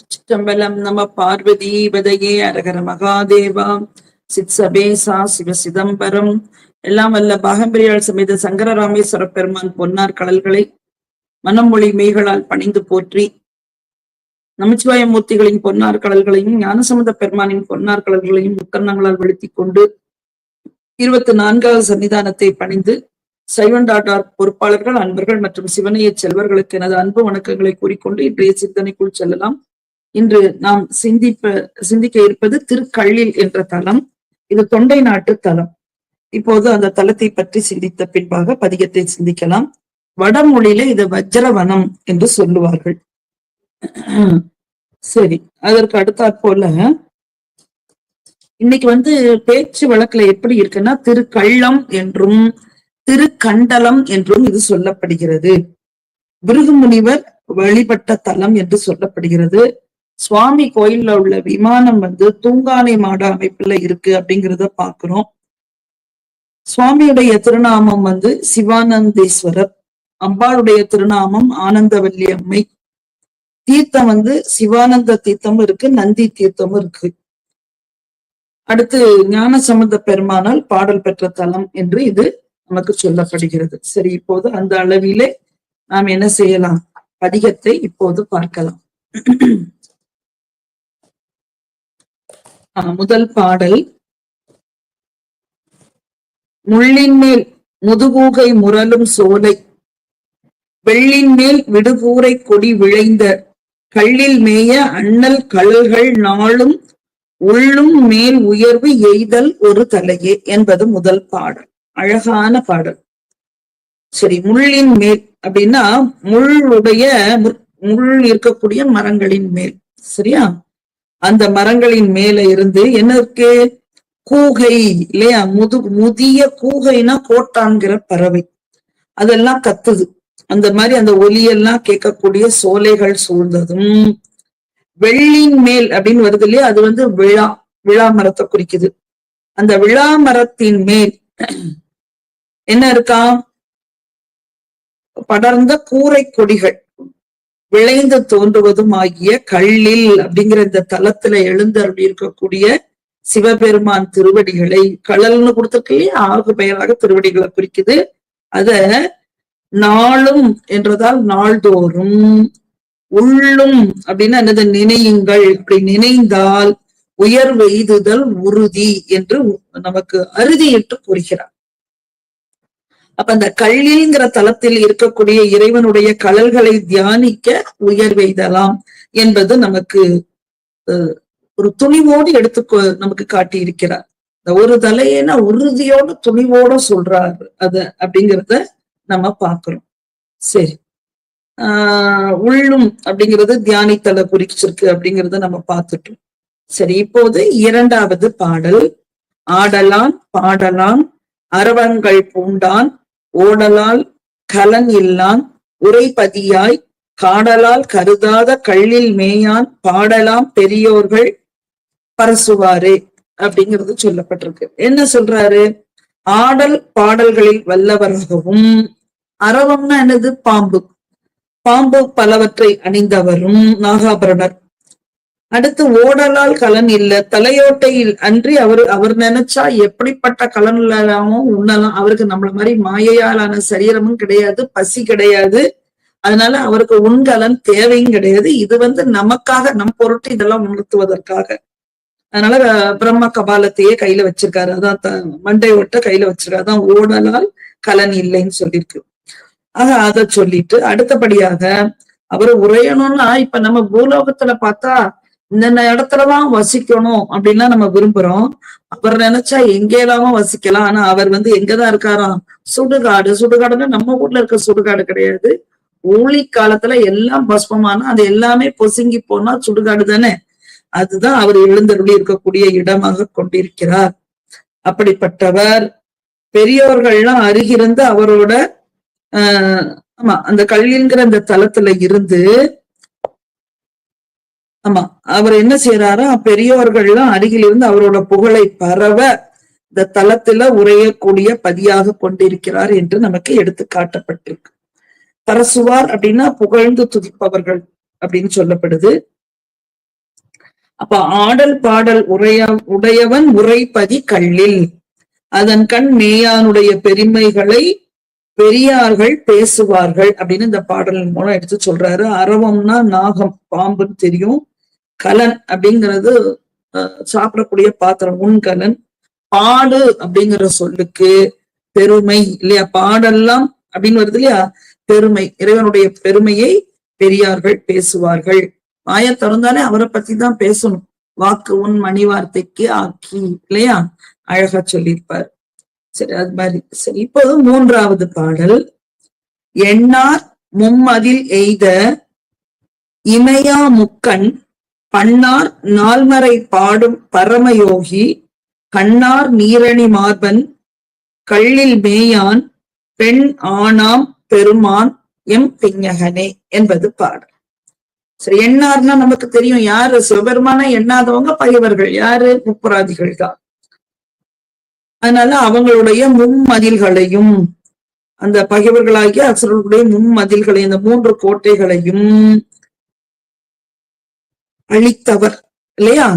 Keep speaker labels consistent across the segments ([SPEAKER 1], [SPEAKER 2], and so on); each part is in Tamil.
[SPEAKER 1] சிற்றம்பலம் நம பார்வதி பதையே அரகர மகாதேவா. சித் சபேசா சிவ சிதம்பரம். எல்லாம் வல்ல பாகம்பிரியாள் சமேத சங்கரராமேஸ்வர பெருமான் பொன்னார் கடல்களை மனமொழி மெய்களால் பணிந்து போற்றி நமச்சிவாய மூர்த்திகளின் பொன்னார் கடல்களையும் ஞானசமுத பெருமானின் பொன்னார் கடல்களையும் முக்கர்ணங்களால் வெளுத்தி கொண்டு இருபத்தி நான்காவது சன்னிதானத்தை பணிந்து சைவன் டாட்டார் பொறுப்பாளர்கள் அன்பர்கள் மற்றும் சிவனைய செல்வர்களுக்கு எனது அன்பு வணக்கங்களை கூறிக்கொண்டு இன்றைய சிந்தனைக்குள் செல்லலாம். இன்று நாம் சிந்திப்ப சிந்திக்க இருப்பது திருக்கள்ளில் என்ற தலம். இது தொண்டை நாட்டு தலம். இப்போது அந்த தலத்தை பற்றி சிந்தித்த பின்பாக பதிகத்தை சிந்திக்கலாம். வடமொழியில இது வஜ்ரவனம் என்று சொல்லுவார்கள். சரி அதற்கு அடுத்தாற் போல. இன்னைக்கு வந்து பேச்சு வழக்குல எப்படி இருக்குன்னா திருக்கள்ளம் என்றும் திருக்கண்டலம் என்றும் இது சொல்லப்படுகிறது. பிருகுமுனிவர் வழிபட்ட தலம் என்று சொல்லப்படுகிறது. சுவாமி கோயில்ல உள்ள விமானம் வந்து தூங்கானை மாட அமைப்புல இருக்கு அப்படிங்கிறத பாக்குறோம். சுவாமியுடைய திருநாமம் வந்து சிவானந்தேஸ்வரர். அம்பாளுடைய திருநாமம் ஆனந்தவல்லி அம்மை. தீர்த்தம் வந்து சிவானந்த தீர்த்தமும் இருக்கு நந்தி தீர்த்தமும் இருக்கு. அடுத்து ஞான சம்பந்த பெருமானால் பாடல் பெற்ற தலம் என்று இது நமக்கு சொல்லப்படுகிறது. சரி இப்போது அந்த அளவிலே நாம் என்ன செய்யலாம்? பதிகத்தை இப்போது பார்க்கலாம் ஆஹ் முதல் பாடல். முள்ளின் மேல் முதுகூகை முரலும் சோலை. வெள்ளின் மேல் விடுபூரை கொடி விளைந்த. கள்ளில் மேய அண்ணல் கழல்கள் நாளும். உள்ளும் மேல் உயர்வு எய்தல் ஒரு தலையே என்பது முதல் பாடல். அழகான பாடல். சரி முள்ளின் மேல் அப்படின்னா முள்ளுடைய முள் இருக்கக்கூடிய மரங்களின் மேல். சரியா? அந்த மரங்களின் மேல இருந்து என்ன இருக்கு கூகை இல்லையா? முது முதிய கூகைனா கோட்டான்கிற பறவை. அதெல்லாம் கத்துது. அந்த மாதிரி அந்த ஒலியெல்லாம் கேட்கக்கூடிய சோலைகள் சூழ்ந்ததும் வெள்ளின் மேல் அப்படின்னு வருது இல்லையா? அது வந்து விழா விழா மரத்தை குறிக்குது. அந்த விழா மரத்தின் மேல் என்ன இருக்கா? படர்ந்த கூரை கொடிகள். விளைந்து தோன்றுவதும் ஆகிய கள்ளில் அப்படிங்கிற இந்த தலத்துல எழுந்து அப்படி இருக்கக்கூடிய சிவபெருமான் திருவடிகளை கழல்னு கொடுத்திருக்கையே ஆகு பெயராக திருவடிகளை குறிக்குது. அத நாளும் என்றதால் நாள்தோறும் உள்ளும் அப்படின்னா என்னது? நினையுங்கள். அப்படி நினைந்தால் உயர் எய்துதல் உறுதி என்று நமக்கு அறுதியிட்டு கூறுகிறார். அப்ப அந்த கல்லிங்கிற தலத்தில் இருக்கக்கூடிய இறைவனுடைய கழல்களை தியானிக்க உயர்வெய்தலாம் என்பது நமக்கு ஒரு துணிவோடு எடுத்து நமக்கு காட்டி இருக்கிறார் இந்த ஒரு தலையேனா உறுதியோட துணிவோட சொல்றாரு அது அப்படிங்கிறத நம்ம பார்க்கிறோம். சரி. ஆஹ் உள்ளும் அப்படிங்கிறது தியானித்தலை குறிச்சிருக்கு அப்படிங்கிறத நம்ம பார்த்துட்டோம். சரி இப்போது இரண்டாவது பாடல். ஆடலான் பாடலான் அரவங்கள் பூண்டான் ஓடலால் கலன் இல்லான் உரைபதியாய் காடலால் கருதாத கள்ளில் மேயான் பாடலாம் பெரியோர்கள் பரசுவாரே அப்படிங்கிறது சொல்லப்பட்டிருக்கு. என்ன சொல்றாரு? ஆடல் பாடல்களில் வல்லவராகவும் அரவம்னா என்னது? பாம்பு. பாம்பு பலவற்றை அணிந்தவரும் நாகாபரணர். அடுத்து ஓடலால் கலன் இல்ல தலையோட்டையில் அன்றி அவர் அவர் நினைச்சா எப்படிப்பட்ட கலன் இல்லாமோ உண்ணலாம். அவருக்கு நம்மள மாதிரி மாயையாலான சரீரமும் கிடையாது பசி கிடையாது. அதனால அவருக்கு உண்கலன் தேவையும் கிடையாது. இது வந்து நமக்காக நம் பொருட்டு இதெல்லாம் உணர்த்துவதற்காக. அதனால பிரம்ம கபாலத்தையே கையில வச்சிருக்காரு. அதான் மண்டை ஒட்ட கையில வச்சிருக்காரு. அதான் ஓடலால் கலன் இல்லைன்னு சொல்லியிருக்கு. ஆக அதை சொல்லிட்டு அடுத்தபடியாக அவர் உரையணும்னா இப்ப நம்ம பூலோகத்துல பார்த்தா இந்த இடத்துலதான் வசிக்கணும் அப்படின்லாம் நம்ம விரும்புறோம். அவர் நினைச்சா எங்க இல்லாம வசிக்கலாம். ஆனா அவர் வந்து எங்கதான் இருக்காராம்? சுடுகாடு. சுடுகாடுன்னா நம்ம ஊர்ல இருக்க சுடுகாடு கிடையாது. ஊழி காலத்துல எல்லாம் பஸ்பமானா அது எல்லாமே பொசுங்கி போனா சுடுகாடு தானே? அதுதான் அவர் எழுந்தருளி இருக்கக்கூடிய இடமாக கொண்டிருக்கிறார். அப்படிப்பட்டவர். பெரியவர்கள்லாம் அருகிருந்து அவரோட ஆஹ் ஆமா அந்த கல்விங்கிற அந்த தளத்துல இருந்து ஆமா அவர் என்ன செய்யறாரு பெரியோர்கள்லாம் அருகில் இருந்து அவரோட புகழை பரவ இந்த தளத்துல உரையக்கூடிய பதியாக கொண்டிருக்கிறார் என்று நமக்கு எடுத்து காட்டப்பட்டிருக்கு. பரசுவார் அப்படின்னா புகழ்ந்து துதிப்பவர்கள் அப்படின்னு சொல்லப்படுது. அப்ப ஆடல் பாடல் உரைய உடையவன் உரைப்பதி கள்ளில் அதன் கண் மேயானுடைய பெருமைகளை பெரியார்கள் பேசுவார்கள் அப்படின்னு இந்த பாடலின் மூலம் எடுத்து சொல்றாரு. அரவம்னா நாகம் பாம்புன்னு தெரியும். கலன் அப்படிங்கிறது அஹ், சாப்பிடக்கூடிய பாத்திரம் உண்கலன் பாடு அப்படிங்கிற சொல்லுக்கு பெருமை இல்லையா? பாடெல்லாம் அப்படின்னு வருது இல்லையா? பெருமை. இறைவனுடைய பெருமையை பெரியார்கள் பேசுவார்கள். வாயை திறந்தாலே அவரை பத்தி தான் பேசணும். வாக்கு உன் மணி வார்த்தைக்கு ஆக்கி இல்லையா? அழகா சொல்லியிருப்பார். சரி அது மாதிரி. சரி இப்போது மூன்றாவது பாடல். எண்ணார் மும்மதில் எய்த இமையா முக்கண் பண்ணார் நால்மறை பாடும் பரமயோகி கண்ணார் நீரணி மார்பன் கள்ளில் மேயான் பெண் ஆணாம் பெருமான் எம் பிஞகனே என்பது பாடல். சரி எண்ணார்னா நமக்கு தெரியும் யாரு? சிவபெருமான எண்ணாதவங்க பகைவர்கள் யாரு? முப்புராதிகள் தான். அதனால அவங்களுடைய மும்மதில்களையும் அந்த பகைவர்களாகிய அசுரர்களுடைய மும்மதில்களை இந்த மூன்று கோட்டைகளையும் அழித்தவர் இல்லையா?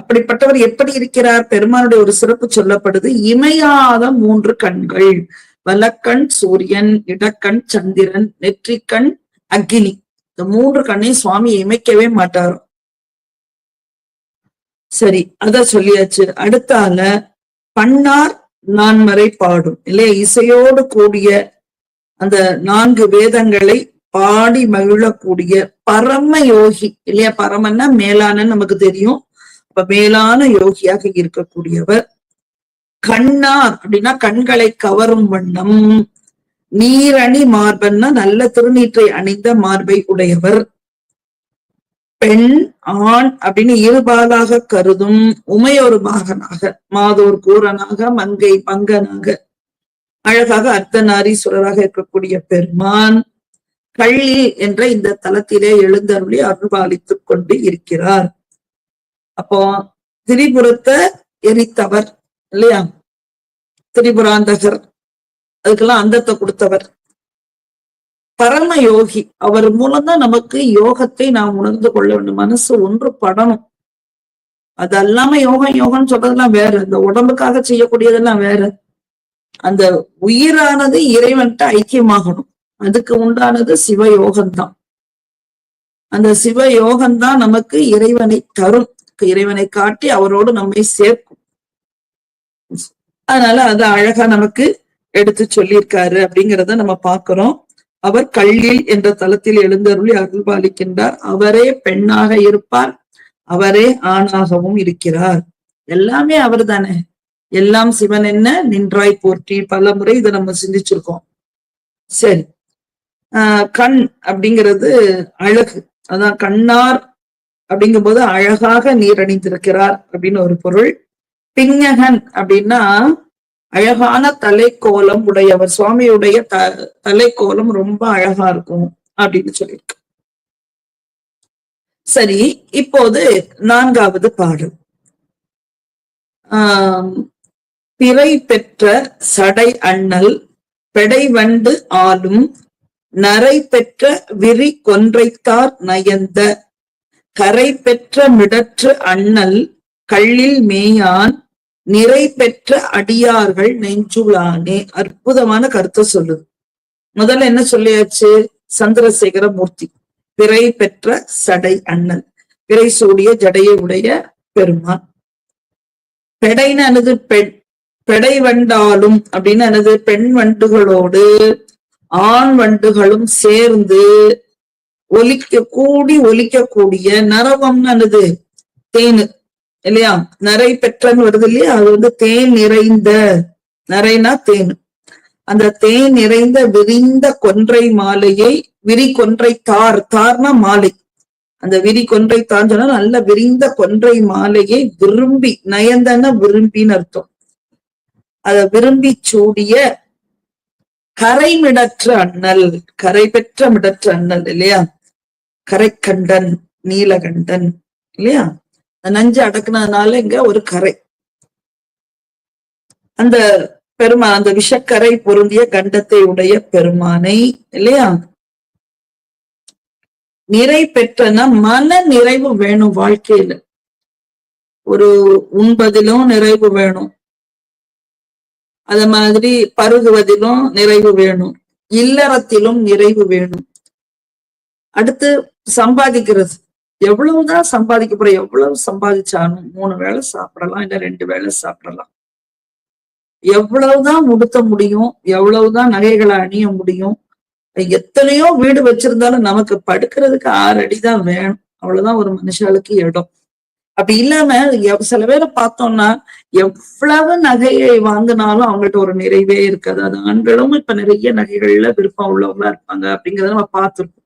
[SPEAKER 1] அப்படிப்பட்டவர் எப்படி இருக்கிறார்? பெருமானுடைய ஒரு சிறப்பு சொல்லப்படுது இமையாத மூன்று கண்கள் வலக்கண் சூரியன் இடக்கண் சந்திரன் நெற்றிக்கண் அக்னி. இந்த மூன்று கண்ணையும் சுவாமி இமைக்கவே மாட்டாரோ. சரி அத சொல்லியாச்சு. அடுத்தால பண்ணார் நான்மறை பாடும் இல்லையா? இசையோடு கூடிய அந்த நான்கு வேதங்களை பாடி மகிழக்கூடிய பரம யோகி இல்லையா? பரமன்னா மேலான நமக்கு தெரியும். அப்ப மேலான யோகியாக இருக்கக்கூடியவர் கண்ணா அப்படின்னா கண்களை கவரும் வண்ணம். நீரணி மார்பன்னா நல்ல திருநீற்றை அணிந்த மார்பை உடையவர். பெண் ஆண் அப்படின்னு இருபாலாக கருதும் உமையொரு மகனாக மாதோர் கூரனாக மங்கை பங்கனாக அழகாக அர்த்தநாரீஸ்வரராக இருக்கக்கூடிய பெருமான். கள்ளி என்ற இந்த தலத்திலே எழுந்தருளி அருள்பாலித்துக் கொண்டு இருக்கிறார். அப்போ திரிபுரத்தை எரித்தவர் இல்லையா? திரிபுராந்தகர். அதுக்கெல்லாம் அந்தத்தை கொடுத்தவர். பரம யோகி. அவர் மூலம்தான் நமக்கு யோகத்தை நாம் உணர்ந்து கொள்ள வேண்டும். மனசு ஒன்று படணும். அது அல்லாம யோகம் யோகம்னு சொல்றதெல்லாம் வேற. இந்த உடம்புக்காக செய்யக்கூடியதெல்லாம் வேற. அந்த உயிரானது இறைவன்ட்டு ஐக்கியமாகணும். அதுக்கு உண்டானது சிவயோகம்தான். அந்த சிவ யோகம்தான் நமக்கு இறைவனை தரும். இறைவனை காட்டி அவரோடு நம்மை சேர்க்கும். அதனால அது அழகா நமக்கு எடுத்து சொல்லியிருக்காரு அப்படிங்கிறத நம்ம பார்க்கிறோம். அவர் கள்ளில் என்ற தலத்தில் எழுந்தருளி அருள்பாலிக்கின்றார். அவரே பெண்ணாக இருப்பார். அவரே ஆணாகவும் இருக்கிறார். எல்லாமே அவர் தானே எல்லாம் சிவன் என்ன? நின்றாய் போற்றி. பல முறை இதை நம்ம சிந்திச்சிருக்கோம். சரி. கண் அப்படிங்கிறது அழகு. அதான் கண்ணார் அப்படிங்கும்போது அழகாக நீரணிந்திருக்கிறார் அப்படின்னு ஒரு பொருள். பிஞகன் அப்படின்னா அழகான தலைக்கோலம் உடையவர். சுவாமியுடைய த தலைக்கோலம் ரொம்ப அழகா இருக்கும் அப்படின்னு சொல்லியிருக்கு. சரி இப்போது நான்காவது பாடல். ஆஹ் பிறை பெற்ற சடை அண்ணல் பெடைவண்டு ஆளும் நரை பெற்ற விரி கொன்றைத்தார் நயந்த கரை பெற்ற மிடற்று அண்ணல் கள்ளில் மேயான் நிறை பெற்ற அடியார்கள் நெஞ்சுளானே. அற்புதமான கருத்தை சொல்லுது. முதல்ல என்ன சொல்லியாச்சு? சந்திரசேகர மூர்த்தி பிறை பெற்ற சடை அண்ணல் பிறை சூடிய ஜடையை உடைய பெருமான். பெடைன்னு எனது பெண் பெடை வண்டாலும் அப்படின்னு எனது பெண் வண்டுகளோடு ஆண் வண்டுகளும் சேர்ந்து ஒலிக்க கூடி ஒலிக்கக்கூடிய நரவம்னு என்னது? தேனு இல்லையா? நிறை பெற்றன்னு வருது இல்லையா? அது வந்து தேன் நிறைந்த நரைனா தேன். அந்த தேன் நிறைந்த விரிந்த கொன்றை மாலையை விரி கொன்றை தார் தார்னா மாலை. அந்த விரி கொன்றை தார் சொன்னா நல்ல விரிந்த கொன்றை மாலையை விரும்பி நயந்தன விரும்பின்னு அர்த்தம். அத விரும்பி சூடிய கரைமிடற்ற அண்ணல் கரை பெற்ற மிடற்ற அண்ணல் இல்லையா? கரைக்கண்டன் நீலகண்டன் இல்லையா? நஞ்சு அடக்குனதுனால இங்க ஒரு கரை. அந்த பெருமா அந்த விஷக்கரை பொருந்திய கண்டத்தை உடைய பெருமானை இல்லையா? நிறை பெற்றனா மன நிறைவு வேணும் வாழ்க்கையில. ஒரு உண்பதிலும் நிறைவு வேணும். அத மாதிரி பருகுவதிலும் நிறைவு வேணும். இல்லறத்திலும் நிறைவு வேணும். அடுத்து சம்பாதிக்கிறது. எவ்வளவுதான் சம்பாதிக்க போற எவ்வளவு சம்பாதிச்சாலும் மூணு வேளை சாப்பிடலாம் இல்ல ரெண்டு வேளை சாப்பிடலாம். எவ்வளவுதான் உடுத்த முடியும் எவ்வளவுதான் நகைகளை அணிய முடியும் எத்தனையோ வீடு வச்சிருந்தாலும் நமக்கு படுக்கிறதுக்கு ஆறு அடிதான் வேணும். அவ்வளவுதான் ஒரு மனுஷாளுக்கு இடம். அப்படி இல்லாம சில பேரை பார்த்தோம்னா எவ்வளவு நகையை வாங்கினாலும் அவங்கள்ட்ட ஒரு நிறைவே இருக்காது. அது ஆண்களும் இப்ப நிறைய நகைகள்ல விருப்பம் உள்ளவங்களா இருப்பாங்க அப்படிங்கறத நம்ம பார்த்திருக்கோம்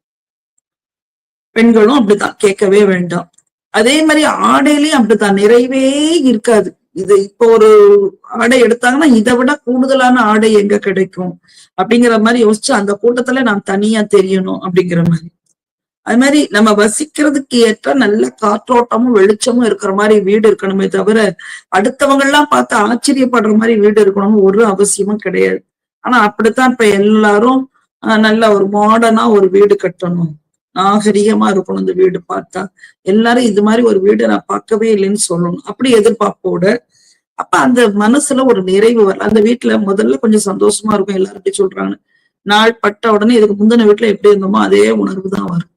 [SPEAKER 1] பெண்களும் அப்படித்தான் கேட்கவே வேண்டாம். அதே மாதிரி ஆடையிலயும் அப்படித்தான் நிறைவே இருக்காது. இது இப்போ ஒரு ஆடை எடுத்தாங்கன்னா இதை விட கூடுதலான ஆடை எங்க கிடைக்கும்? அப்படிங்கிற மாதிரி யோசிச்சு அந்த கூட்டத்துல நான் தனியா தெரியணும் அப்படிங்கிற மாதிரி. அது மாதிரி நம்ம வசிக்கிறதுக்கு ஏற்ற நல்ல காற்றோட்டமும் வெளிச்சமும் இருக்கிற மாதிரி வீடு இருக்கணுமே தவிர அடுத்தவங்க எல்லாம் பார்த்து ஆச்சரியப்படுற மாதிரி வீடு இருக்கணும்னு ஒரு அவசியமும் கிடையாது. ஆனா அப்படித்தான் இப்ப எல்லாரும் நல்ல ஒரு மாடர்னா ஒரு வீடு கட்டணும். நாகரிகமா இருக்கணும் இந்த வீடு பார்த்தா. எல்லாரும் இது மாதிரி ஒரு வீடு நான் பார்க்கவே இல்லைன்னு சொல்லணும். அப்படி எதிர்பார்ப்போட அப்ப அந்த மனசுல ஒரு நிறைவு வரல. அந்த வீட்டுல முதல்ல கொஞ்சம் சந்தோஷமா இருக்கும். எல்லாரும் எப்படி சொல்றாங்க. நாள் பட்ட உடனே இதுக்கு முந்தின வீட்டுல எப்படி இருந்தோமோ அதே உணர்வு தான் வரும்.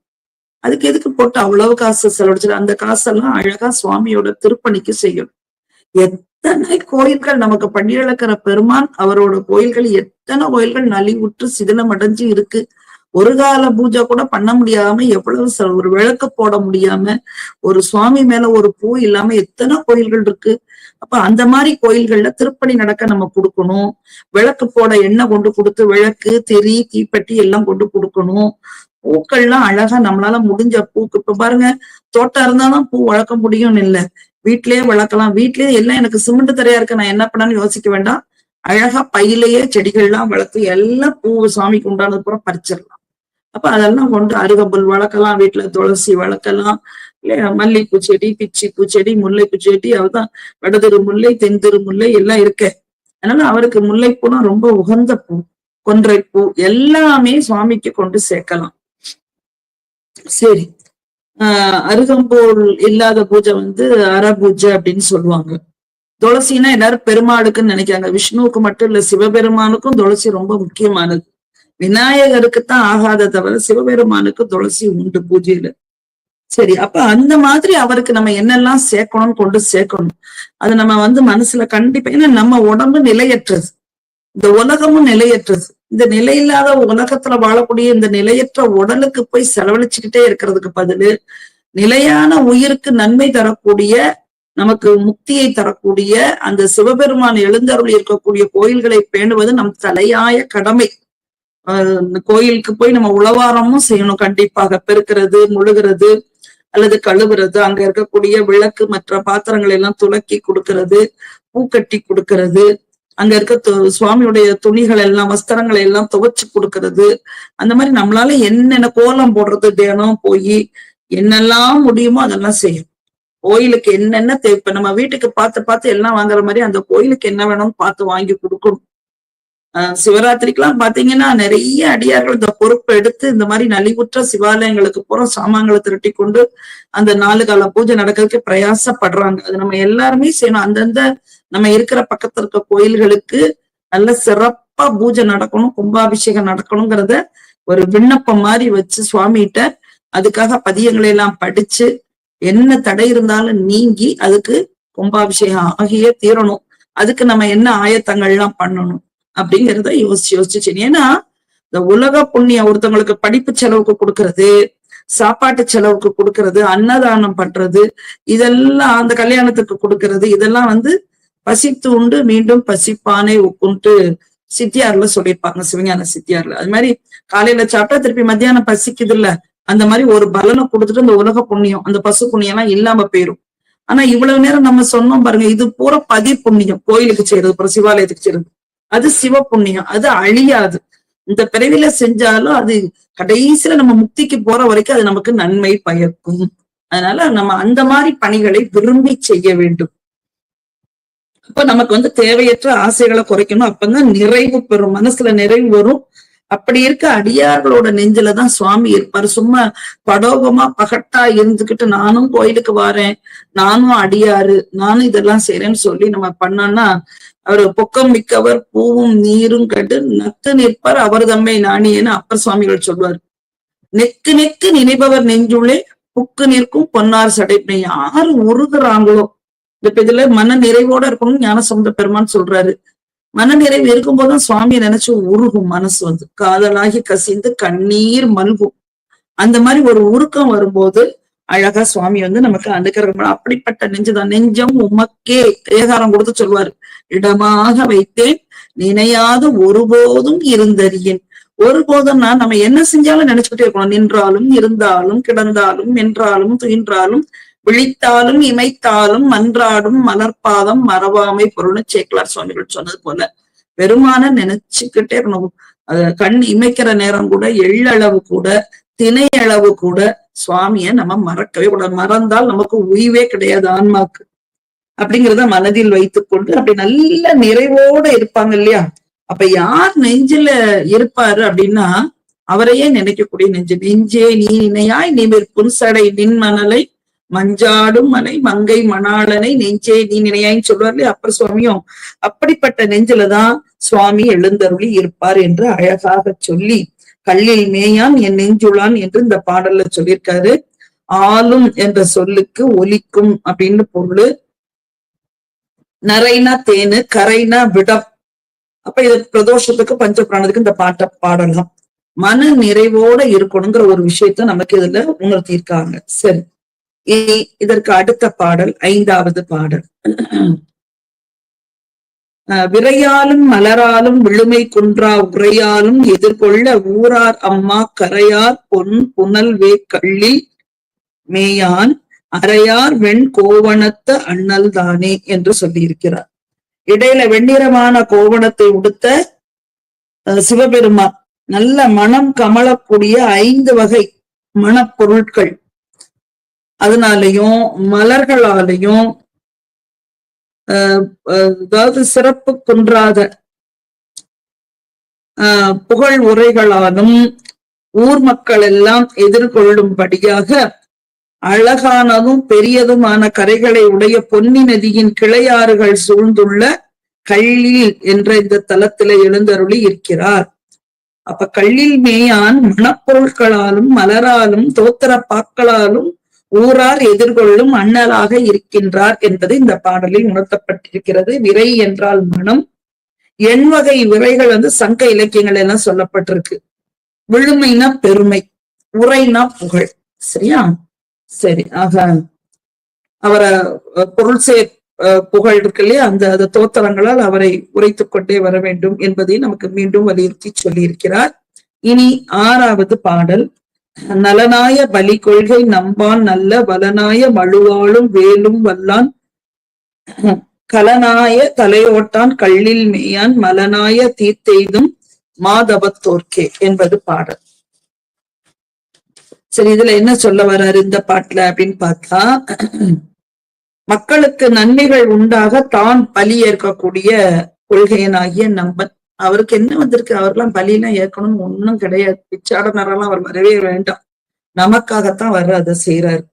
[SPEAKER 1] அதுக்கு எதுக்கு போட்டு அவ்வளவு காசு செலவழிச்சு அந்த காசெல்லாம் அழகா சுவாமியோட திருப்பணிக்கு செய்யணும். எத்தனை கோயில்கள் நமக்கு பண்ணி இழக்கிற பெருமான் அவரோட கோயில்கள் எத்தனை கோயில்கள் நலிவுற்று சிதிலம் அடைஞ்சு இருக்கு. ஒரு கால பூஜை கூட பண்ண முடியாம எவ்வளவு ஒரு விளக்கு போட முடியாம ஒரு சுவாமி மேல ஒரு பூ இல்லாம எத்தனை கோயில்கள் இருக்கு. அப்ப அந்த மாதிரி கோயில்கள்ல திருப்பணி நடக்க நம்ம கொடுக்கணும். விளக்கு போட எண்ணெய் கொண்டு கொடுத்து விளக்கு திரி தீப்பெட்டி எல்லாம் கொண்டு கொடுக்கணும். பூக்கள்லாம் அழகா நம்மளால முடிஞ்ச பூக்கு. இப்ப பாருங்க தோட்டம் இருந்தாதான் பூ வளர்க்க முடியும்னு இல்ல. வீட்லயே வளர்க்கலாம். வீட்லயே எல்லாம் எனக்கு சிமெண்ட் தரையா இருக்கு. நான் என்ன பண்ணாலும் யோசிக்க வேண்டாம். அழகா பையிலேயே செடிகள்லாம் வளர்த்து எல்லாம் பூ சாமிக்கு உண்டானது பூரா பறிச்சிடலாம். அப்ப அதெல்லாம் கொண்டு அருகம்புல் வளர்க்கலாம். வீட்டுல துளசி வளர்க்கலாம். இல்லையா? மல்லிப்பூ செடி பிச்சி பூச்செடி முல்லைப்பூ செடி அவதான் வடதிரு முல்லை தென்திரு முல்லை எல்லாம் இருக்க. அதனால அவருக்கு முல்லைப்பூனா ரொம்ப உகந்த பூ. கொன்றைப்பூ எல்லாமே சுவாமிக்கு கொண்டு சேர்க்கலாம். சரி. ஆஹ் அருகம்போல் இல்லாத பூஜை வந்து அற பூஜை அப்படின்னு சொல்லுவாங்க. துளசின்னா எல்லாரும் பெருமாளுக்குன்னு நினைக்கிறாங்க. விஷ்ணுவுக்கு மட்டும் இல்ல சிவபெருமானுக்கும் துளசி ரொம்ப முக்கியமானது. விநாயகருக்கு தான் ஆகாத தவிர சிவபெருமானுக்கு துளசி உண்டு பூஜையில. சரி அப்ப அந்த மாதிரி அவருக்கு நம்ம என்னெல்லாம் சேர்க்கணும்னு கொண்டு சேர்க்கணும்? அது நம்ம வந்து மனசுல கண்டிப்பா ஏன்னா நம்ம உடம்பு நிலையற்றது. இந்த உலகமும் நிலையற்றது. இந்த நிலையில்லாத உலகத்துல வாழக்கூடிய இந்த நிலையற்ற உடலுக்கு போய் செலவழிச்சுக்கிட்டே இருக்கிறதுக்கு பதிலு நிலையான உயிருக்கு நன்மை தரக்கூடிய நமக்கு முக்தியை தரக்கூடிய அந்த சிவபெருமான் எழுந்தருள் இருக்கக்கூடிய கோயில்களை பேணுவது நம் தலையாய கடமை. ஆஹ் கோயிலுக்கு போய் நம்ம உளவாரமும் செய்யணும் கண்டிப்பாக. பெருக்கிறது முழுகிறது. அல்லது கழுவுறது அங்க இருக்கக்கூடிய விளக்கு மற்ற பாத்திரங்களை எல்லாம் துலக்கி கொடுக்கறது பூக்கட்டி கொடுக்கறது அங்க இருக்க சுவாமியுடைய துணிகள் எல்லாம் வஸ்திரங்களை எல்லாம் துவைச்சு கொடுக்கறது. அந்த மாதிரி நம்மளால என்னென்ன கோலம் போடுறது தினம் போய் என்னெல்லாம் முடியுமோ அதெல்லாம் செய்யும் கோயிலுக்கு என்னென்ன தேவை? இப்ப நம்ம வீட்டுக்கு பார்த்து பார்த்து எல்லாம் வாங்குற மாதிரி அந்த கோயிலுக்கு என்ன வேணும்னு பார்த்து வாங்கி கொடுக்கணும். சிவராத்திரிக்கெல்லாம் பாத்தீங்கன்னா நிறைய அடியார்கள் இந்த பொறுப்பை எடுத்து இந்த மாதிரி நலிவுற்ற சிவாலயங்களுக்கு போறோம் சாமான்களை திரட்டி கொண்டு அந்த நாலு கால பூஜை நடக்கிறதுக்கு பிரயாசப்படுறாங்க. அது நம்ம எல்லாருமே செய்யணும். அந்தந்த நம்ம இருக்கிற பக்கத்துல இருக்க கோயில்களுக்கு நல்ல சிறப்பா பூஜை நடக்கணும் கும்பாபிஷேகம் நடக்கணுங்கிறத ஒரு விண்ணப்பம் மாதிரி வச்சு சுவாமிகிட்ட அதுக்காக பதியங்களை எல்லாம் படிச்சு என்ன தடை இருந்தாலும் நீங்கி அதுக்கு கும்பாபிஷேகம் ஆகியே தீரணும். அதுக்கு நம்ம என்ன ஆயத்தங்கள் எல்லாம் பண்ணணும். அப்படிங்கிறத யோசிச்சு யோசிச்சு ஏன்னா இந்த உலக புண்ணியம் ஒருத்தவங்களுக்கு படிப்பு செலவுக்கு கொடுக்கறது சாப்பாட்டு செலவுக்கு கொடுக்கறது அன்னதானம் பண்றது இதெல்லாம் அந்த கல்யாணத்துக்கு கொடுக்கறது இதெல்லாம் வந்து பசித்து உண்டு மீண்டும் பசிப்பானே உப்புன்ட்டு சித்தியார்ல சொல்லியிருப்பாங்க சிவஞான சித்தியார்ல. அது மாதிரி காலையில சாப்பிட்டா திருப்பி மத்தியானம் பசிக்குது இல்ல அந்த மாதிரி ஒரு பலனை கொடுத்துட்டு இந்த உலக புண்ணியம் அந்த பசு புண்ணியம் எல்லாம் இல்லாம போயிரும். ஆனா இவ்வளவு நேரம் நம்ம சொன்னோம் பாருங்க இது பூரா பதி புண்ணியம் கோயிலுக்கு செய்யறது அப்புறம் சிவாலயத்துக்கு செய்யறது. அது சிவ புண்ணியம் அது அழியாது. இந்த பிறவில செஞ்சாலும் அது கடைசியில நம்ம முக்திக்கு போற வரைக்கும் அது நமக்கு நன்மை பயக்கும். அதனால நம்ம அந்த மாதிரி பணிகளை விரும்பி செய்ய வேண்டும். அப்ப நமக்கு வந்து தேவையற்ற ஆசைகளை குறைக்கணும். அப்பதான் நிறைவு பெறும். மனசுல நிறைவு வரும். அப்படி இருக்க அடியார்களோட நெஞ்சிலதான் சுவாமி இருப்பாரு. சும்மா படோபமா பகட்டா இருந்துகிட்டு நானும் கோயிலுக்கு வாரேன் நானும் அடியாரு நானும் இதெல்லாம் செய்யறேன்னு சொல்லி நம்ம பண்ணோம்னா அவர் பொக்கம் மிக்கவர் பூவும் நீரும் கண்டு நத்து நிற்பார். அவர் தம்மை நாணியன்னு அப்பர் சுவாமிகள் சொல்வார். நெக்கு நெக்கு நினைப்பவர் நெஞ்சுள்ளே புக்கு நிற்கும் பொன்னார் சடைப்பினை. யாரு உருகுறாங்களோ? இப்ப இதுல மன நிறைவோட இருக்கணும் ஞானசமுத பெருமான் சொல்றாரு. மனநிறைவு இருக்கும் இருக்கும்போதுதான் சுவாமியை நினைச்சு உருகும் மனசு வந்து. காதலாகி கசிந்து கண்ணீர் மல்கும். அந்த மாதிரி ஒரு உருக்கம் வரும்போது அழகா சுவாமி வந்து நமக்கு அனுக்கிரகம் அப்படிப்பட்ட நெஞ்சுதான். நெஞ்சம் உமக்கே ஏகாரம் கொடுத்து சொல்வாரு. இடமாக வைத்தேன் நினையாது ஒருபோதும் இருந்தறியேன். ஒருபோதும்னா நம்ம என்ன செஞ்சாலும் நினைச்சுக்கிட்டே இருக்கணும். நின்றாலும் இருந்தாலும் கிடந்தாலும் நின்றாலும் துயின்றாலும் விழித்தாலும் இமைத்தாலும் மன்றாடும் மலர்பாதம் மறவாமை பொருள்னு சேக்கலார் சுவாமிகள் சொன்னது போல. பெருமான நினைச்சுக்கிட்டே இருக்கணும். கண் இமைக்கிற நேரம் கூட எள்ளளவு கூட திணை அளவு கூட சுவாமிய நம்ம மறக்கவே கூடாது. மறந்தால் நமக்கு உய்வே கிடையாது ஆன்மாக்கு. அப்படிங்கிறத மனதில் வைத்துக்கொண்டு அப்படி நல்ல நிறைவோட இருப்பாங்க இல்லையா? அப்ப யார் நெஞ்சில இருப்பாரு அப்படின்னா அவரையே நினைக்கக்கூடிய நெஞ்சு. நெஞ்சே நீ நினையாய் நீர் புன்சடை நின் மணலை மஞ்சாடும் மனை மங்கை மணாளனை நெஞ்சே நீ நினையாயின்னு சொல்லுவார்ல அப்பர் சுவாமியும் அப்படிப்பட்ட நெஞ்சிலதான் சுவாமி எழுந்தருளி இருப்பார் என்று அழகாக சொல்லி கல்லில் மேயான் என் நெஞ்சுளான் என்று இந்த பாடல்ல சொல்லியிருக்காரு. ஆளும் என்ற சொல்லுக்கு ஒலிக்கும் அப்படின்னு பொருள். நரைனா தேனு கரைனா விடம். அப்ப இது பிரதோஷத்துக்கு பஞ்சபிராணத்துக்கு இந்த பாட்டை பாடலாம். மன நிறைவோட இருக்கணுங்கிற ஒரு விஷயத்த நமக்கு இதுல உணர்த்தியிருக்காங்க. சரி. இனி இதற்கு அடுத்த பாடல் ஐந்தாவது பாடல். விரையாலும் மலராலும் விழுமை குன்றா உரையாலும் எதிர்கொள்ள ஊரார் அம்மா கரையார் பொன் புனல் வே கள்ளி மேயான் அரையார் வெண் கோவணத்த அண்ணல் தானே என்று சொல்லியிருக்கிறார். இடையில வெண்ணிறமான கோவணத்தை உடுத்த அஹ், சிவபெருமான் நல்ல மனம் கமலக்கூடிய ஐந்து வகை மணப்பொருட்கள் அதனாலையும் மலர்களாலையும் அதாவது சிறப்பு குன்றாத புகழ் உரைகளாலும் ஊர் மக்கள் எல்லாம் எதிர்கொள்ளும்படியாக அழகானதும் பெரியதுமான கரைகளை உடைய பொன்னி நதியின் கிளையாறுகள் சூழ்ந்துள்ள கள்ளில் என்ற இந்த தலத்தில எழுந்தருளி இருக்கிறார். அப்ப கள்ளில் மேயான் மணப்பொருட்களாலும் மலராலும் தோத்திர பாக்களாலும் ஊரார் எதிர்கொள்ளும் அண்ணலாக இருக்கின்றார் என்பது இந்த பாடலில் உணர்த்தப்பட்டிருக்கிறது. விரை என்றால் மனம். எண்வகை விரைகள் வந்து சங்க இலக்கியங்கள் எல்லாம் சொல்லப்பட்டிருக்கு. விழுமைனா பெருமை உரைனா புகழ். சரியா? சரி ஆக அவரை பொருள் புகழ் இருக்கு இல்லையா? அந்த அந்த தோத்தரங்களால் அவரை உரைத்துக் கொண்டே வர வேண்டும் என்பதை நமக்கு மீண்டும் வலியுறுத்தி சொல்லியிருக்கிறார். இனி ஆறாவது பாடல். நலனாய பலி கொள்கை நம்பான் நல்ல வலனாய மழுவாளும் வேலும் வல்லான். கலனாய தலையோட்டான் கள்ளில் மேயான் மலனாய தீர்த்தெய்தும் மாதவத்தோர்க்கே என்பது பாடல். சரி இதுல என்ன சொல்ல வர்றாரு இந்த பாட்டுல அப்படின்னு பார்த்தா மக்களுக்கு நன்மைகள் உண்டாக தான் பலி ஏற்கக்கூடிய கொள்கையனாகிய நம்பன். அவருக்கு என்ன வந்திருக்கு? அவர்லாம் பலியெல்லாம் ஏற்கணும்னு ஒண்ணும் கிடையாது. பிச்சாடனரெல்லாம் அவர் வரவே வேண்டாம். நமக்காகத்தான் வர்ற அதை செய்யறாரு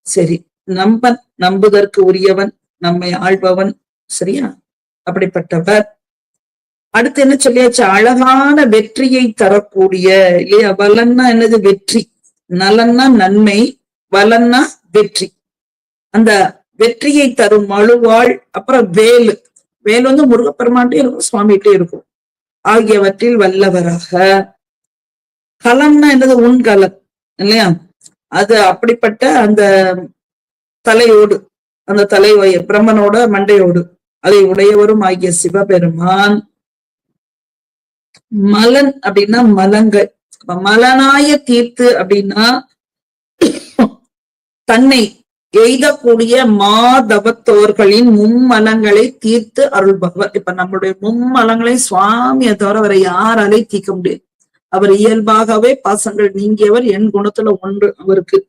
[SPEAKER 1] சரி நம்பன் நம்புதற்கு உரியவன் நம்மை ஆள்பவன் சரியா? அப்படிப்பட்டவர். அடுத்து என்ன சொல்லியாச்சு? அழகான வெற்றியை தரக்கூடிய இல்லையா? வலன்னா என்னது வெற்றி? நலன்னா நன்மை வலன்னா வெற்றி. அந்த வெற்றியை தரும் மழுவாள் அப்புறம் வேலு. மேல் வந்து முருகப்பெருமான்ட்டே இருக்கும் சுவாமிகிட்டே இருக்கும். ஆகியவற்றில் வல்லவராக. கலம்னா என்னது? உண்கலன் இல்லையா? அது அப்படிப்பட்ட அந்த தலையோடு அந்த தலை பிரம்மனோட மண்டையோடு அதை உடையவரும் ஆகிய சிவபெருமான். மலன் அப்படின்னா மலங்கள் மலனாய தீர்த்து அப்படின்னா தன்னை எய்தக்கூடிய மாதவத்தோர்களின் மும்மலங்களை தீர்த்து அருள்பவர் இப்ப நம்மளுடைய மும்மலங்களை சுவாமியை தவிர அவரை யாராலையும் தீர்க்க முடியாது. அவர் இயல்பாகவே பாசங்கள் நீங்கியவர் என் குணத்துல ஒன்று அவருக்கு.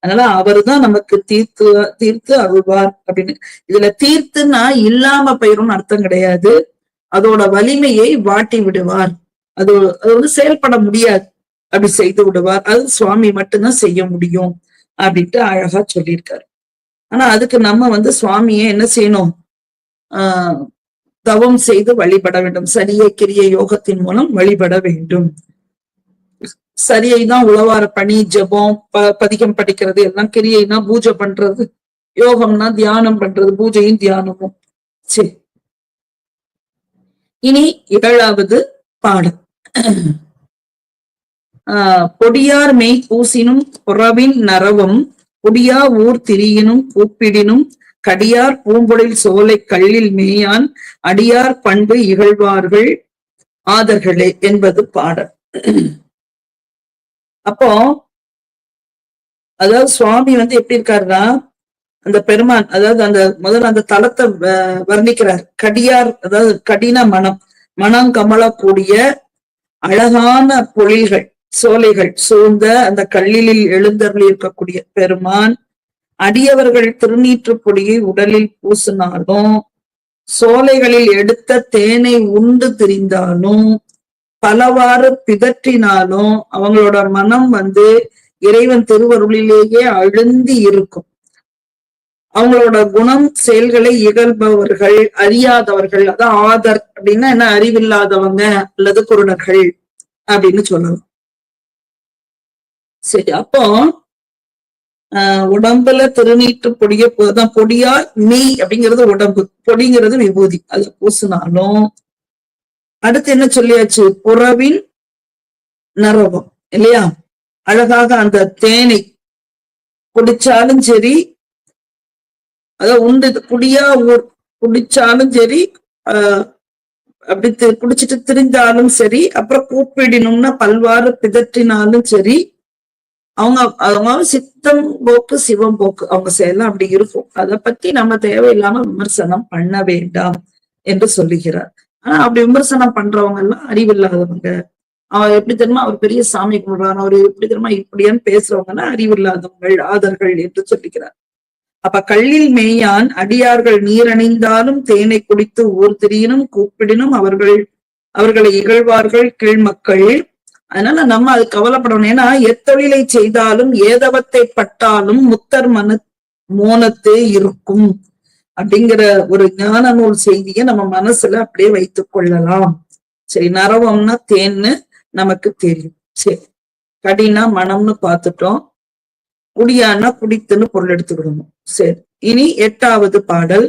[SPEAKER 1] அதனால அவர்தான் நமக்கு தீர்த்து தீர்த்து அருள்வார் அப்படின்னு. இதுல தீர்த்துன்னா இல்லாம போயிரும்னு அர்த்தம் கிடையாது. அதோட வலிமையை வாட்டி விடுவார். அது அது வந்து செயல்பட முடியாது. அப்படி செய்து விடுவார். அது சுவாமி மட்டும்தான் செய்ய முடியும். அப்படின்ட்டு அழகா சொல்லியிருக்காரு. ஆனா அதுக்கு நம்ம வந்து சுவாமியை என்ன செய்யணும்? ஆஹ் தவம் செய்து வழிபட வேண்டும். சரியை கிரிய யோகத்தின் மூலம் வழிபட வேண்டும். சரியை தான் உழவார பணி ஜபம் ப பதிகம் படிக்கிறது எல்லாம் கிரியைனா பூஜை பண்றது யோகம்னா தியானம் பண்றது பூஜையும் தியானமும். சரி. இனி ஏழாவது பாடம். பொடியார் மெய் கூசினும் புறவின் நரவும் குடியா ஊர் திரியினும் கூப்பிடினும் கடியார் பூம்பொழில் சோலை கல்லில் மேயான் அடியார் பண்பு இகழ்வார்கள் ஆதர்களே என்பது பாடல். அப்போ அதாவது சுவாமி வந்து எப்படி இருக்காருன்னா அந்த பெருமான் அதாவது அந்த முதல்ல அந்த தளத்தை வ- வர்ணிக்கிறார். கடியார் அதாவது கடின மனம் மனம் கமலக்கூடிய அழகான பொழில்கள். சோலைகள் சூழ்ந்த அந்த கல்லிலில் எழுந்தருள் இருக்கக்கூடிய பெருமான் அடியவர்கள் திருநீற்று பொடியை உடலில் பூசினாலும் சோலைகளில் எடுத்த தேனை உண்டு திரிந்தாலும் பலவாறு பிதற்றினாலும் அவங்களோட மனம் வந்து இறைவன் திருவருளிலேயே அழுந்தி இருக்கும். அவங்களோட குணம் செயல்களை இகழ்பவர்கள் அறியாதவர்கள் அதான் ஆதர் அப்படின்னா என்ன? அறிவில்லாதவங்க அல்லது குருடர்கள் அப்படின்னு சொல்லலாம். சரி அப்போ ஆஹ் உடம்புல திருநீற்று பொடிய தான் பொடியா மெய் அப்படிங்கிறது உடம்பு. பொடிங்கிறது விபூதி. அது பூசினாலும். அடுத்து என்ன சொல்லியாச்சு? புறவின் நரவம் இல்லையா? அழகாக அந்த தேனை குடிச்சாலும் சரி அதாவது உண்டு குடியா ஊர் குடிச்சாலும் சரி ஆஹ் அப்படி குடிச்சிட்டு திரிந்தாலும் சரி அப்புறம் கூப்பிடினும்னா பல்வாறு பிதற்றினாலும் சரி அவங்க அவங்க சித்தம் போக்கு சிவம் போக்கு அவங்க செயலாம் அப்படி இருக்கும். அதை பத்தி நம்ம தேவையில்லாம விமர்சனம் பண்ண வேண்டாம் என்று சொல்லுகிறார். ஆனா அப்படி விமர்சனம் பண்றவங்க எல்லாம் அறிவில்லாதவங்க. அவர் எப்படி தெரியுமா? அவர் பெரிய சாமி கும்பிடுறாரு அவர் எப்படி தெரியுமா? இப்படியான்னு பேசுறவங்கன்னா அறிவில்லாதவங்கள் ஆதர்கள் என்று சொல்லுகிறார். அப்ப கல்லில் மேயான் அடியார்கள் நீரணிந்தாலும் தேனை குடித்து ஊர் திரியினும் கூப்பிடினும் அவர்கள் அவர்களை இகழ்வார்கள் கீழ்மக்கள். அதனால நம்ம அது கவலைப்படணும். ஏன்னா எத்தொழிலை செய்தாலும் ஏதவத்தை பட்டாலும் முத்தர் மன மோனத்தே இருக்கும். அப்படிங்கிற ஒரு ஞான நூல் செய்தியை நம்ம மனசுல அப்படியே வைத்துக் கொள்ளலாம். சரி நரவம்னா தேன்னு நமக்கு தெரியும். சரி கடினா மனம்னு பார்த்துட்டோம். குடியானா குடித்துன்னு பொருள் எடுத்துக்கிடணும். சரி இனி எட்டாவது பாடல்.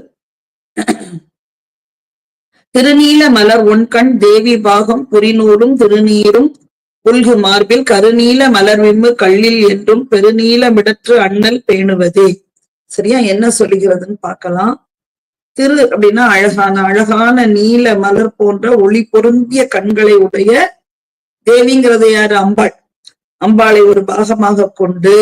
[SPEAKER 1] திருநீல மலர் ஒன்கண் தேவி பாகம் புரிநூறும் திருநீரும் புல்கு மார்பில் கருநீல மலர் விம்மு கள்ளில் என்றும் பெருநீல மிடற்று அண்ணல் பேணுவதே. சரியா? என்ன சொல்லுகிறதுன்னு பார்க்கலாம். திரு அப்படின்னா அழகான அழகான நீல மலர் போன்ற ஒளி பொருந்திய கண்களை உடைய தேவிங்கிறது யாரு? அம்பாள். அம்பாளை ஒரு பாகமாக கொண்டு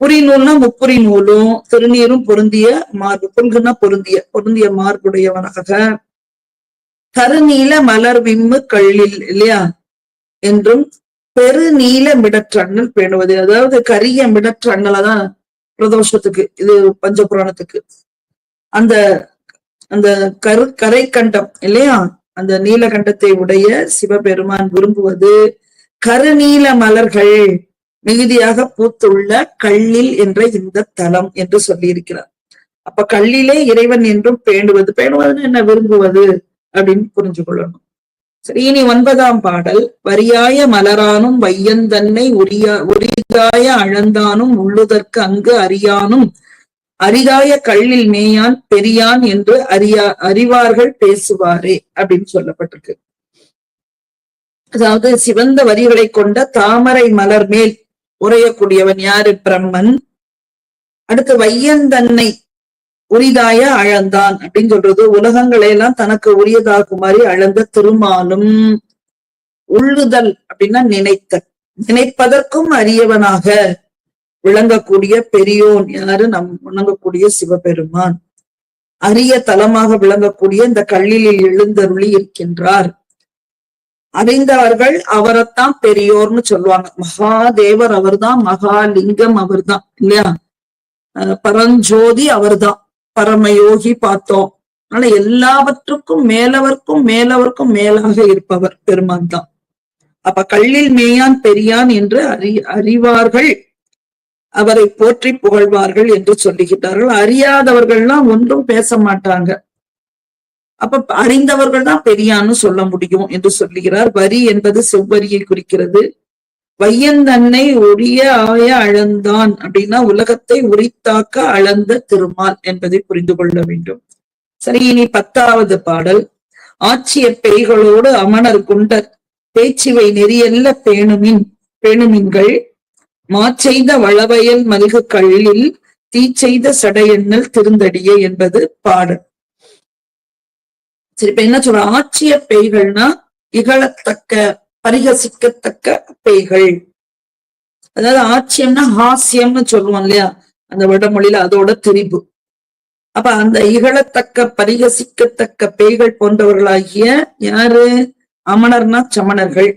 [SPEAKER 1] புரிநூல்னா முப்புரி நூலும் திருநீரும் பொருந்திய மார்பு புல்குனா பொருந்திய பொருந்திய மார்புடையவனாக கருநீல மலர் விம்மு கள்ளில் இல்லையா? என்றும் பெருநீல மிடற்றண்ணல் பேணுவது. அதாவது கரிய மிடற்றண்ணலை தான் பிரதோஷத்துக்கு இது பஞ்சபுராணத்துக்கு. அந்த அந்த கரு கரை கண்டம் இல்லையா? அந்த நீலகண்டத்தை உடைய சிவபெருமான் விரும்புவது கருநீல மலர்கள் மிகுதியாக பூத்துள்ள கள்ளில் என்ற இந்த தலம் என்று சொல்லியிருக்கிறார். அப்ப கள்ளிலே இறைவன் என்றும் பேணுவது பேணுவதுன்னு என்ன விரும்புவது? அப்படின்னு புரிஞ்சு கொள்ளணும் சரி இனி ஒன்பதாம் பாடல். வரியாய மலரானும் வையந்தன்னை உரியா உரிதாய அழந்தானும் உள்ளுதற்கு அங்கு அறியானும் அரிதாய கள்ளில் மேயான் பெரியான் என்று அறியா அறிவார்கள் பேசுவாரே அப்படின்னு சொல்லப்பட்டிருக்கு. அதாவது சிவந்த வரிகளை கொண்ட தாமரை மலர் மேல் உரையக்கூடியவன் யாரு? பிரம்மன். அடுத்து வையந்தன்னை உரிதாய அழந்தான் அப்படின்னு சொல்றது. உலகங்களை எல்லாம் தனக்கு உரியதாகுமாறி அழந்த திருமாலும் உள்ளுதல் அப்படின்னா நினைத்த நினைப்பதற்கும் அரியவனாக விளங்கக்கூடிய பெரியோன் யாரு? நம் விளங்கக்கூடிய சிவபெருமான். அரிய தலமாக விளங்கக்கூடிய இந்த கல்லிலில் எழுந்தருளி இருக்கின்றார். அறிந்தவர்கள் அவரைத்தான் பெரியோர்னு சொல்லுவாங்க. மகாதேவர் அவர்தான் மகாலிங்கம் அவர்தான் இல்லையா? பரஞ்சோதி அவர்தான். பரமயோகி பார்த்தோம். ஆனா எல்லாவற்றுக்கும் மேலவர்க்கும் மேலவர்க்கும் மேலாக இருப்பவர் பெருமான் தான். அப்ப கள்ளில் மேயான் பெரியான் என்று அறி அறிவார்கள். அவரை போற்றி புகழ்வார்கள் என்று சொல்லுகிறார்கள் அறியாதவர்கள்லாம் ஒன்றும் பேச மாட்டாங்க. அப்ப அறிந்தவர்கள் தான் பெரியான்னு சொல்ல முடியும் என்று சொல்லுகிறார். வரி என்பது செவ்வரியை குறிக்கிறது. வையந்தன்னை உரிய ஆய அளந்தான் அப்படின்னா உலகத்தை உரித்தாக்க அளந்த திருமால் என்பதை புரிந்து கொள்ள வேண்டும். சரி இனி பத்தாவது பாடல். ஆட்சிய பேய்களோடு அமணர் குண்டர் பேச்சுவை நெறியல்ல பேணுமின் பேணுமின்கள் மாச்செய்த வளவயல் மல்கு கள்ளில் தீச்செய்த சடையண்ணல் திருந்தடியே என்பது பாடல். சரி இப்ப என்ன சொல்ற? ஆட்சிய பேய்கள்னா இகழத்தக்க பரிகசிக்கத்தக்க பேய்கள். அதாவது ஆட்சியம்னா ஹாஸ்யம்னு சொல்லுவோம் இல்லையா? அந்த வடமொழியில அதோட திரிபு. அப்ப அந்த இகழத்தக்க பரிகசிக்கத்தக்க பேய்கள் போன்றவர்களாகிய யாரு? அமணர்னா சமணர்கள்.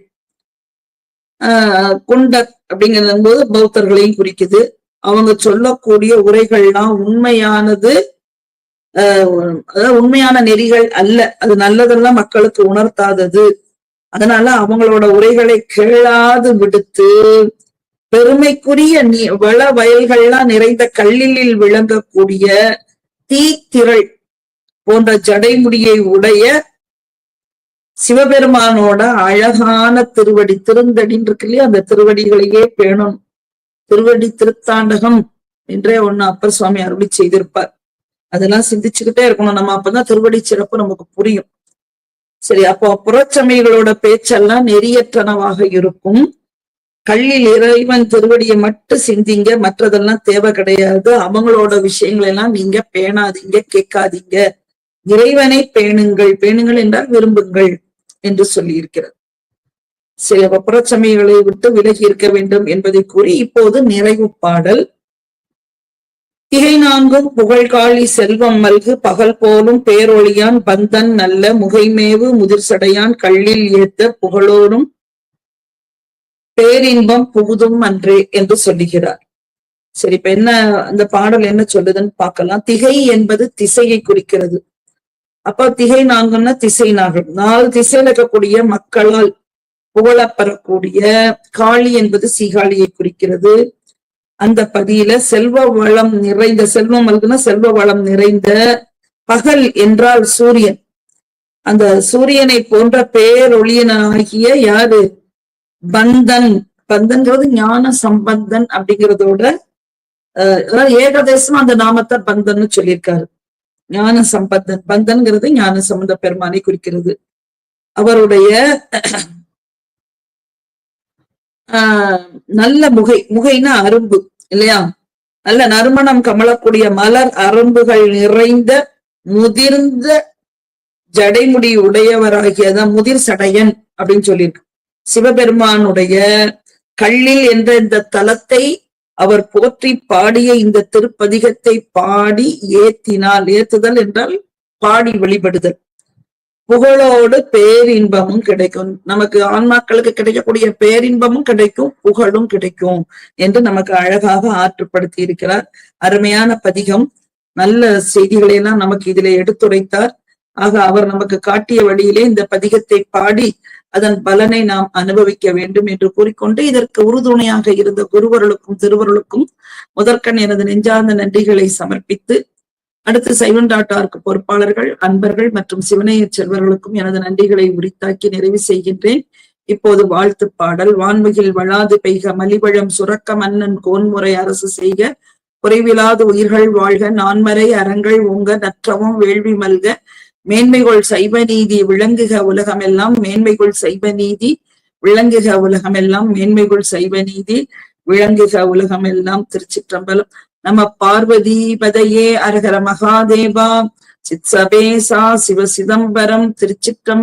[SPEAKER 1] ஆஹ் குண்டர் அப்படிங்கிறது போது பௌத்தர்களையும் குறிக்குது. அவங்க சொல்லக்கூடிய உரைகள்லாம் உண்மையானது அதாவது உண்மையான நெறிகள் அல்ல. அது நல்லதெல்லாம் மக்களுக்கு உணர்த்தாதது. அதனால அவங்களோட உரைகளை கேளாது விடுத்து பெருமைக்குரிய நீ வள வயல்கள்லாம் நிறைந்த கல்லிலில் விளங்கக்கூடிய தீத்திரள் போன்ற ஜடைமுடியை உடைய சிவபெருமானோட அழகான திருவடி திருந்தடின்னு இருக்கு இல்லையா? அந்த திருவடிகளையே பேணும். திருவடி திருத்தாண்டகம் என்றே ஒண்ணு அப்பர் சுவாமி அருளி செய்திருப்பார். அதெல்லாம் சிந்திச்சுக்கிட்டே இருக்கணும். நம்ம அப்பதான் திருவடி சிறப்பு நமக்கு புரியும். சரி அப்போ புறச்சமைகளோட பேச்செல்லாம் நெறியற்றனவாக இருக்கும். கல்லில் இறைவன் திருவடியை மட்டும் சிந்திங்க மற்றதெல்லாம் தேவை கிடையாது. அவங்களோட விஷயங்கள் எல்லாம் நீங்க பேணாதீங்க கேட்காதீங்க. இறைவனை பேணுங்கள். பேணுங்கள் என்றால் விரும்புங்கள் என்று சொல்லியிருக்கிறது சில சரி புறச்சமைகளை விட்டு விலகி இருக்க வேண்டும் என்பதை கூறி இப்போது நிறைவு பாடல். திகை நான்கும் புகழ்காளி செல்வம் மல்கு பகல் போலும் பேரொழியான் பந்தன் நல்ல முகைமேவு முதிர்சடையான் கள்ளில் ஏத்த புகழோரும் பேரின்பம் புகுதும் அன்றே என்று சொல்லுகிறார். சரி இப்ப என்ன அந்த பாடல் என்ன சொல்லுதுன்னு பார்க்கலாம். திகை என்பது திசையை குறிக்கிறது. அப்ப திகை நாங்கன்னா திசை நாகம் நாலு திசையில் இருக்கக்கூடிய மக்களால் புகழப்பெறக்கூடிய காளி என்பது சீகாழியை குறிக்கிறது. அந்த பதியில செல்வ வளம் நிறைந்த செல்வம் அல்குனா செல்வ வளம் நிறைந்த பகல் என்றால் சூரியன். அந்த சூரியனை போன்ற பேரொளியனாகிய யாரு? பந்தன். பந்தன்கிறது ஞான சம்பந்தன் அப்படிங்கிறதோட அதாவது ஏகதேசம் அந்த நாமத்தை பந்தன்னு சொல்லியிருக்காரு. ஞான சம்பந்தன். பந்தன்கிறது ஞான சம்பந்த பெருமானை குறிக்கிறது. அவருடைய ஆஹ் நல்ல முகை முகைனா அரும்பு இல்லையா? நல்ல நறுமணம் கமலக்கூடிய மலர் அரும்புகள் நிறைந்த முதிர்ந்த ஜடைமுடி உடையவராகியதான் முதிர் சடையன் அப்படின்னு சொல்லியிருக்கு. சிவபெருமானுடைய கள்ளில் என்ற இந்த தலத்தை அவர் போற்றி பாடிய இந்த திருப்பதிகத்தை பாடி ஏத்தினால் ஏத்துதல் என்றால் பாடி வழிபடுதல். புகழோடு பேரின்பமும் கிடைக்கும். நமக்கு ஆன்மாக்களுக்கு கிடைக்கக்கூடிய பேரின்பமும் கிடைக்கும் புகழும் கிடைக்கும் என்று நமக்கு அழகாக ஆற்றுப்படுத்தி இருக்கிறார். அருமையான பதிகம். நல்ல செய்திகளை எல்லாம் நமக்கு இதிலே எடுத்துரைத்தார். ஆக அவர் நமக்கு காட்டிய வழியிலே இந்த பதிகத்தை பாடி அதன் பலனை நாம் அனுபவிக்க வேண்டும் என்று கூறிக்கொண்டு இதற்கு உறுதுணையாக இருந்த குருவர்களுக்கும் திருவருளுக்கும் முதற்கண் எனது நெஞ்சார்ந்த நன்றிகளை சமர்ப்பித்து அடுத்து சைவன் டாட்டாருக்கு பொறுப்பாளர்கள் அன்பர்கள் மற்றும் சிவனைய செல்வர்களுக்கும் எனது நன்றிகளை உரித்தாக்கி நிறைவு செய்கின்றேன். இப்போது வாழ்த்து பாடல். வான்மையில் வளாது பெய்க மலிவழம் சுரக்க மன்னன் கோன்முறை அரசு செய்க. குறைவிலாது உயிர்கள் வாழ்க நான்மறை அறங்கள் உங்க நற்றவும் வேள்வி மல்க. மேன்மைகொள் சைவ நீதி விளங்குக உலகமெல்லாம் மேன்மைகொள் சைவ நீதி விளங்குக உலகமெல்லாம் மேன்மைகொள் சைவ நீதி விளங்குக உலகமெல்லாம். திருச்சிற்றம்பலம். நம பார்வதி பதையே அரகர மகாதேவா. சித்சபேசா சிவ சிதம்பரம் திருச்சிற்றம்